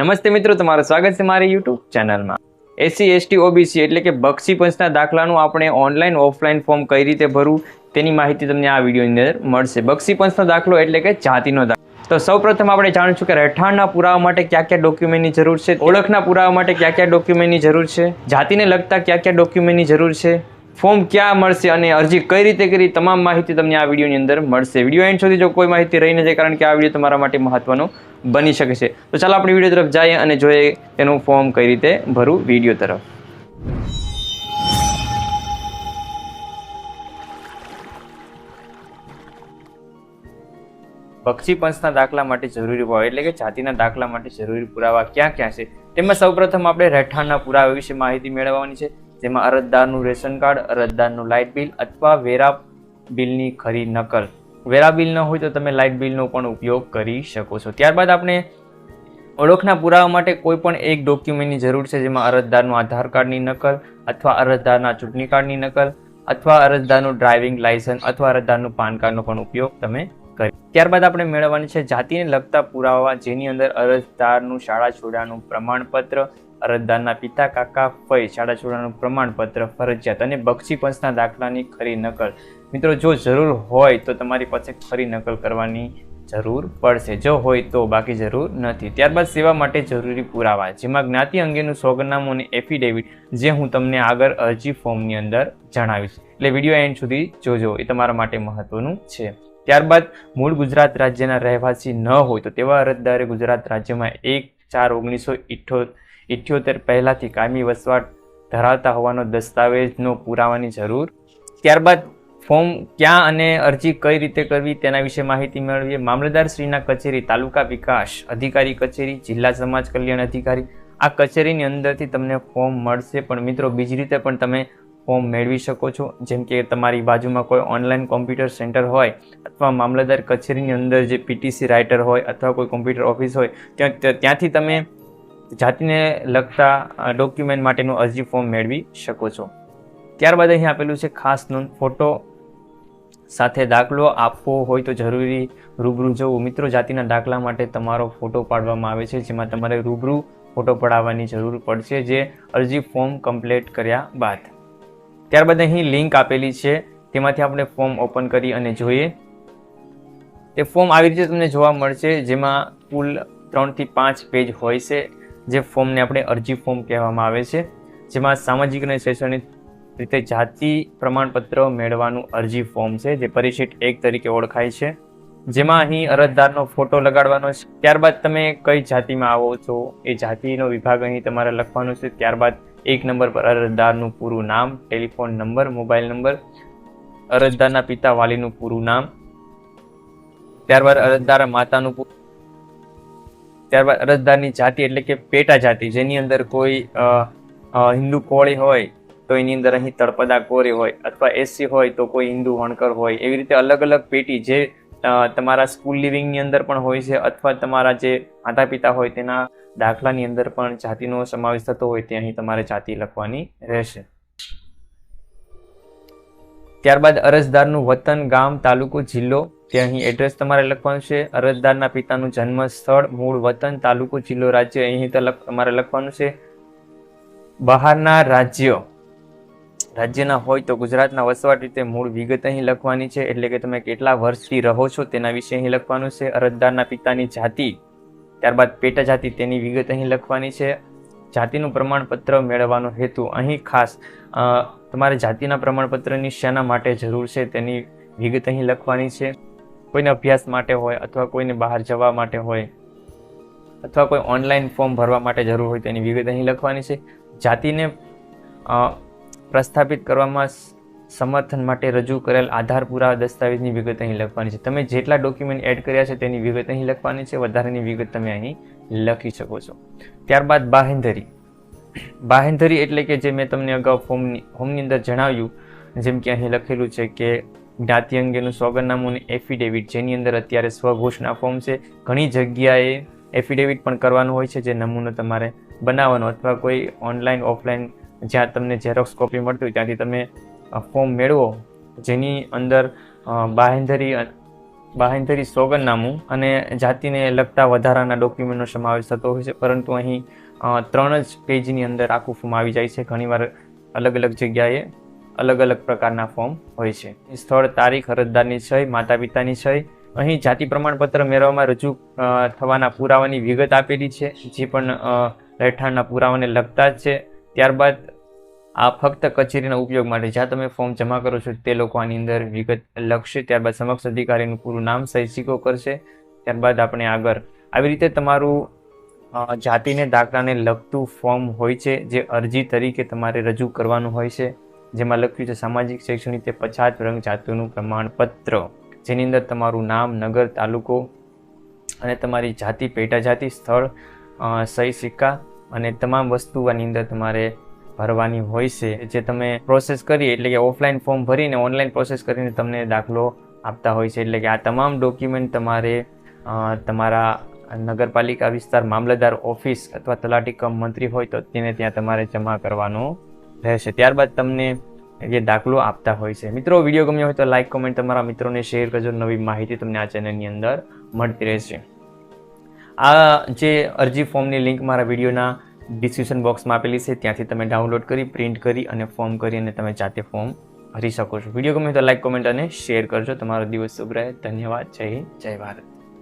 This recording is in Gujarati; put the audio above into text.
નમસ્તે મિત્રો, તમારું સ્વાગત છે મારી યુટ્યુબ ચેનલમાં. એસસી એસટી ઓબીસી એટલે કે બક્ષી પંચના દાખલાનું આપણે ઓનલાઈન ઓફલાઈન ફોર્મ કઈ રીતે ભરવું તેની માહિતી તમને આ વિડીયોની અંદર મળશે. બક્ષી પંચનો દાખલો એટલે કે જાતિનો દાખલો. તો સૌપ્રથમ આપણે જાણીશું કે રહેઠાણના પુરાવા માટે કયા કયા ડોક્યુમેન્ટની જરૂર છે, ઓળખના પુરાવા માટે કયા કયા ડોક્યુમેન્ટની જરૂર છે, જાતિને લગતા કયા કયા ડોક્યુમેન્ટની જરૂર છે ફોર્મ ક્યાં મળશે અને અરજી કઈ રીતે કરી તમામ માહિતી તમને આ વિડીયોની અંદર મળશે. વીડિયો એન્ડ સુધી જો કોઈ માહિતી રહી ન જાય કારણ કે આ વીડિયો તમારા માટે મહત્વનો બની શકે છે. તો ચાલો આપણે વીડિયો તરફ જઈએ અને જોઈએ તેનું ફોર્મ કઈ રીતે ભરવું વીડિયો તરફ. બક્ષી પંચના દાખલા માટે જરૂરી હોય એટલે કે જાતિના દાખલા માટે જરૂરી પુરાવા ક્યાં ક્યાં છે? તેમાં સૌપ્રથમ આપણે રહેઠાણના પુરાવા વિશે માહિતી મેળવવાની છે. જેમાં અરજદારનું રેશન કાર્ડ, અરજદારનું લાઇટ બિલ અથવા વેરા બિલની ખરી નકલ. વેરા બિલ ન હોય તો તમે લાઇટ બિલનો પણ ઉપયોગ કરી શકો છો. ત્યારબાદ આપણે ઓળખના પુરાવા માટે કોઈ પણ એક ડોક્યુમેન્ટની જરૂર છે, જેમાં અરજદારનું આધાર કાર્ડની નકલ અથવા અરજદારના ચૂંટણી કાર્ડની નકલ અથવા અરજદારનું ડ્રાઇવિંગ લાયસન્સ અથવા અરજદારનું પાન કાર્ડનો પણ ઉપયોગ તમે કરી. ત્યારબાદ આપણે મેળવવાની છે જાતિને લગતા પુરાવા, જેની અંદર અરજદારનું શાળા છોડ્યાનું પ્રમાણપત્ર અરજદારના પિતા કાકા ફઈ શાળા છોડવાનું પ્રમાણપત્ર, ફરજિયાત અને બક્ષી પંચના દાખલાની ખરી નકલ. મિત્રો, જો જરૂર હોય તો તમારી પાસે ખરી નકલ કરવાની જરૂર પડશે. જો હોય તો બાકી જરૂર નથી. ત્યારબાદ સેવા માટે જરૂરી પુરાવા. જેમાં જ્ઞાતિ અંગેનું સોગનામું અને એફિડેવિટ જે હું તમને આગળ અરજી ફોર્મની અંદર જણાવીશ. એટલે વીડિયો એન્ડ સુધી જોજો. એ તમારા માટે મહત્વનું છે. ત્યારબાદ મૂળ ગુજરાત રાજ્યના રહેવાસી ન હોય તો તેવા અરજદારે ગુજરાત રાજ્યમાં એક ચાર ઓગણીસો ઇઠ્ઠો ઇઠ્યોતેર પહેલાંથી કાયમી વસવાટ ધરાવતા હોવાનો દસ્તાવેજનો પુરાવાની જરૂર. ત્યારબાદ ફોર્મ ક્યાં અને અરજી કઈ રીતે કરવી તેના વિશે માહિતી મેળવીએ. મામલતદારશ્રીના કચેરી, તાલુકા વિકાસ અધિકારી કચેરી, જિલ્લા સમાજ કલ્યાણ અધિકારી. આ કચેરીની અંદરથી તમને ફોર્મ મળશે, પણ મિત્રો બીજી રીતે પણ તમે ફોર્મ મેળવી શકો છો. જેમ કે તમારી બાજુમાં કોઈ ઓનલાઈન કોમ્પ્યુટર સેન્ટર હોય, અથવા મામલતદાર કચેરીની અંદર જે પીટીસી રાઇટર હોય, અથવા કોઈ કોમ્પ્યુટર ઓફિસ હોય, ત્યાં, ત્યાંથી તમે જાતિને લગતા ડોક્યુમેન્ટ માટેનું અરજી ફોર્મ મેળવી શકો છો. ત્યારબાદ અહીં આપેલું છે ખાસ નોંધ ફોટો સાથે દાખલો આપવો હોય તો જરૂરી રૂબરૂ જવું. મિત્રો, જાતિના દાખલા માટે તમારો ફોટો પાડવામાં આવે છે, જેમાં તમારે રૂબરૂ ફોટો પડાવવાની જરૂર પડશે, જે અરજી ફોર્મ કમ્પ્લીટ કર્યા બાદ. ત્યારબાદ અહીં લિંક આપેલી છે, તેમાંથી આપણે ફોર્મ ઓપન કરી અને જોઈએ. તે ફોર્મ આવી રીતે તમને જોવા મળશે, જેમાં કુલ ત્રણથી પાંચ પેજ હોય છે. જે ફોર્મને આપણે અરજી ફોર્મ કહેવામાં આવે છે, જેમાં સામાજિક અને શૈક્ષણિક રીતે જાતિ પ્રમાણપત્ર મેળવવાનું અરજી ફોર્મ છે, જે પરિશિષ્ટ એક તરીકે ઓળખાય છે. જેમાં અહીં અરજદારનો ફોટો લગાડવાનો છે. ત્યારબાદ તમે કઈ જાતિમાં આવો છો, એ જાતિનો વિભાગ અહીં તમારે લખવાનો છે. ત્યારબાદ એક નંબર પર અરજદારનું પૂરું નામ, ટેલિફોન નંબર, મોબાઈલ નંબર, અરજદારના પિતા વાલીનું પૂરું નામ, ત્યારબાદ અરજદાર માતાનું ત્યારબાદ અરજદારની જાતિ એટલે કે પેટા જાતિ, જેની અંદર કોઈ હિન્દુ કોળી હોય તો એની અંદર અહીં તળપદા કોરી હોય અથવા એસસી હોય તો કોઈ હિન્દુ વણકર હોય. એવી રીતે અલગ અલગ પેટી જે તમારા સ્કૂલ લિવિંગની અંદર પણ હોય છે અથવા તમારા જે માતા પિતા હોય તેના દાખલાની અંદર પણ જાતિનો સમાવેશ થતો હોય તે અહીં તમારે જાતિ લખવાની રહેશે. ત્યારબાદ અરજદારનું વતન, ગામ, તાલુકો, જિલ્લો. તે અહીં એડ્રેસ તમારે લખવાનું છે. અરજદારના પિતાનું જન્મ સ્થળ, મૂળ વતન, તાલુકો, જિલ્લો, રાજ્ય. અહીં તમારે લખવાનું છે. બહારના રાજ્ય. રાજ્યના હોય તો ગુજરાતના વસવાટ રીતે મૂળ વિગત અહીં લખવાની છે. એટલે કે તમે કેટલા વર્ષથી રહો છો તેના વિશે અહીં લખવાનું છે. અરજદારના પિતાની જાતિ, ત્યારબાદ પેટા જાતિ તેની વિગત અહીં લખવાની છે. જાતિનું પ્રમાણપત્ર મેળવવાનો હેતુ અહીં ખાસ તમારે જાતિના પ્રમાણપત્રની શેના માટે જરૂર છે તેની વિગત અહીં લખવાની છે. કોઈને અભ્યાસ માટે હોય અથવા કોઈને બહાર જવા માટે હોય અથવા કોઈ ઓનલાઈન ફોર્મ ભરવા માટે જરૂર હોય તેની વિગત અહીં લખવાની છે. જાતિને પ્રસ્થાપિત કરવામાં સમર્થન માટે રજૂ કરેલ આધાર પુરાવા દસ્તાવેજની વિગત અહીં લખવાની છે. તમે જેટલા ડોક્યુમેન્ટ એડ કર્યા છે તેની વિગત અહીં લખવાની છે. વધારાની વિગત તમે અહીં લખી શકો છો. ત્યારબાદ બાહેંધરી. બાહેંધરી એટલે કે જે મેં તમને અગાઉ ફોર્મની ફોર્મની અંદર જણાવ્યું, જેમ કે અહીં લખેલું છે કે જ્ઞાતિ અંગેનું સોગરનામું અને એફિડેવિટ જેની અંદર અત્યારે સ્વઘોષણા ફોર્મ છે. ઘણી જગ્યાએ એફિડેવિટ પણ કરવાનું હોય છે, જે નમૂનો તમારે બનાવવાનો. અથવા કોઈ ઓનલાઈન ઓફલાઈન જ્યાં તમને ઝેરોક્સ કોપી મળતી હોય ત્યાંથી તમે ફોર્મ મેળવો, જેની અંદર બાહેંધરી બાહેંધરી સોગંદનામું અને જાતિને લગતા વધારાના ડોક્યુમેન્ટનો સમાવેશ થતો હોય છે. પરંતુ અહીં ત્રણ જ પેજની અંદર આખું ફોર્મ આવી જાય છે. ઘણીવાર અલગ અલગ જગ્યાએ અલગ અલગ પ્રકારના ફોર્મ હોય છે. સ્થળ તારીખ, અરજદારની સહી માતા પિતાની સહી, અહીં જાતિ પ્રમાણપત્ર મેળવવામાં રજૂ થવાના પુરાવાની વિગત આપેલી છે. જે પણ રહેઠાણના પુરાવાને લગતા જ છે. ત્યારબાદ આ ફક્ત કચેરીના ઉપયોગ માટે જ્યાં તમે ફોર્મ જમા કરો છો તે લોકો આની અંદર વિગત લખશે, ત્યારબાદ સમક્ષ અધિકારીનું પૂરું નામ સહી સિક્કો કરશે, ત્યારબાદ આપણે આગળ આવી રીતે તમારું જાતિને દાખલાને લગતું ફોર્મ હોય છે, જે અરજી તરીકે તમારે રજૂ કરવાનું હોય છે, જેમાં લખ્યું છે સામાજિક, શૈક્ષણિક તે પછાત રંગ જાતિનું પ્રમાણપત્ર, જેની અંદર તમારું નામ, નગર, તાલુકો અને તમારી જાતિ, પેટા જાતિ, સ્થળ સહી સિક્કા અને તમામ વસ્તુ આની અંદર તમારે ભરવાની હોય છે, જે તમે પ્રોસેસ કરી, એટલે કે ઓફલાઈન ફોર્મ ભરીને ઓનલાઈન પ્રોસેસ કરીને તમને દાખલો આપતા હોય છે. એટલે કે આ તમામ ડોક્યુમેન્ટ તમારે તમારા નગરપાલિકા વિસ્તાર મામલતદાર ઓફિસ અથવા તલાટી કમ મંત્રી હોય તો તેને ત્યાં તમારે જમા કરવાનો રહેશે. ત્યારબાદ તમને એ દાખલો આપતા હોય છે. મિત્રો, વીડિયો ગમ્યો હોય તો લાઇક કોમેન્ટ તમારા મિત્રોને શેર કરજો. નવી માહિતી તમને આ ચેનલની અંદર મળતી રહેશે. આ જે અરજી ફોર્મની લિંક મારા વિડીયોના ડિસ્ક્રિપ્શન બોક્સમાં આપેલી છે, ત્યાંથી તમે ડાઉનલોડ કરી, પ્રિન્ટ કરી અને ફોર્મ કરી અને તમે જાતે ફોર્મ ભરી શકો છો. વીડિયો ગમે તો લાઇક કોમેન્ટ અને શેર કરજો. તમારો દિવસ શુભ રહે. ધન્યવાદ. જય જય ભારત.